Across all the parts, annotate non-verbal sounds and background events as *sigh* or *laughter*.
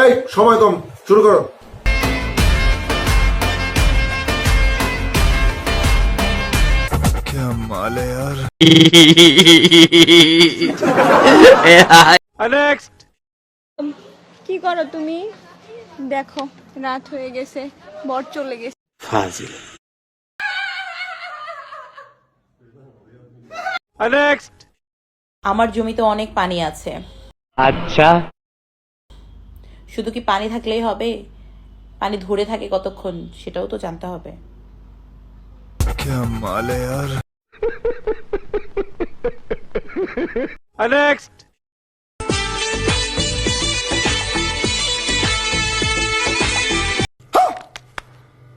এই সময় কম শুরু করো। কি করো তুমি? দেখো রাত হয়ে গেছে বর চলে গেছে। ফাজিল। আমার জমিতে অনেক পানি আছে। আচ্ছা। শুধু কি পানি থাকলেই হবে? পানি ধরে থাকে কতক্ষণ সেটাও তো জানতে হবে।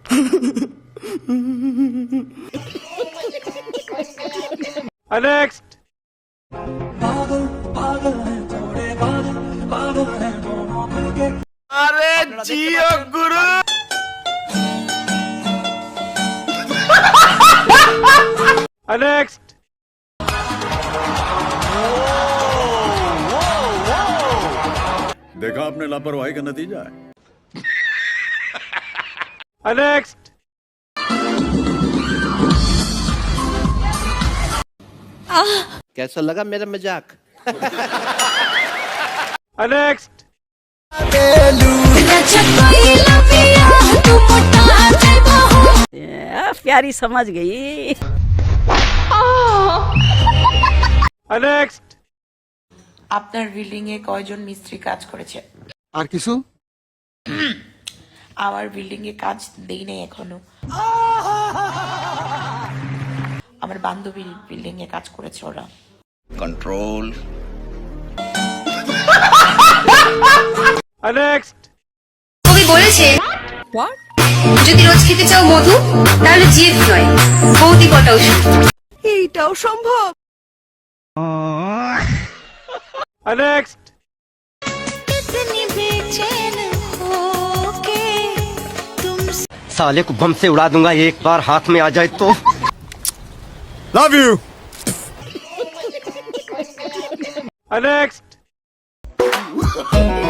*laughs* क्या माल है यार देखा आपने लापरवाही का नतीजा है। *laughs* नेक्स्ट कैसा लगा मेरा मज़ाक? *laughs* प्यारी समझ गई আপনার বিল্ডিং এ কয়জন মিস্ত্রি কাজ করেছে আর কিছু *clears throat* আমার বিল্ডিং এ কাজ দেই নাই এখনো *laughs* আমার বান্ধবীর বিল্ডিং এ কাজ করেছে ওরা कंट्रोल কবি বলেছে যদি রোজ খেতে চাও মধু তাহলে জিদ নয় বৌদি কটা ওষুধ এইটাও সম্ভব साले को बम से उड़ा दूंगा एक बार हाथ में आ जाए तो लव यू क्या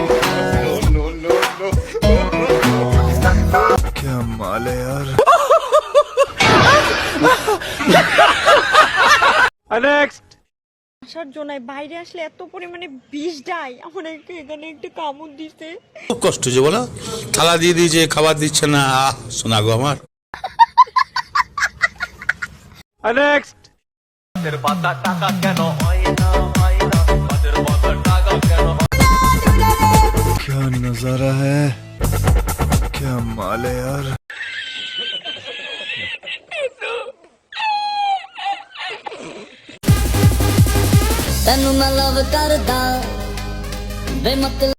আসার জন্য বাইরে আসলে এত পরিমাণে বিষ দেয় আমার একটু এখানে একটু কামড় দিছে খুব কষ্ট যে বলো থালা দিয়ে দিয়েছে খাবার দিচ্ছে না আহ শোনা গো আমার क्या नजारा है क्या माल है यार ਤੈਨੂੰ ਮੈਂ ਲਵ ਕਰਦਾ। ਵੇ ਮਤਲਬ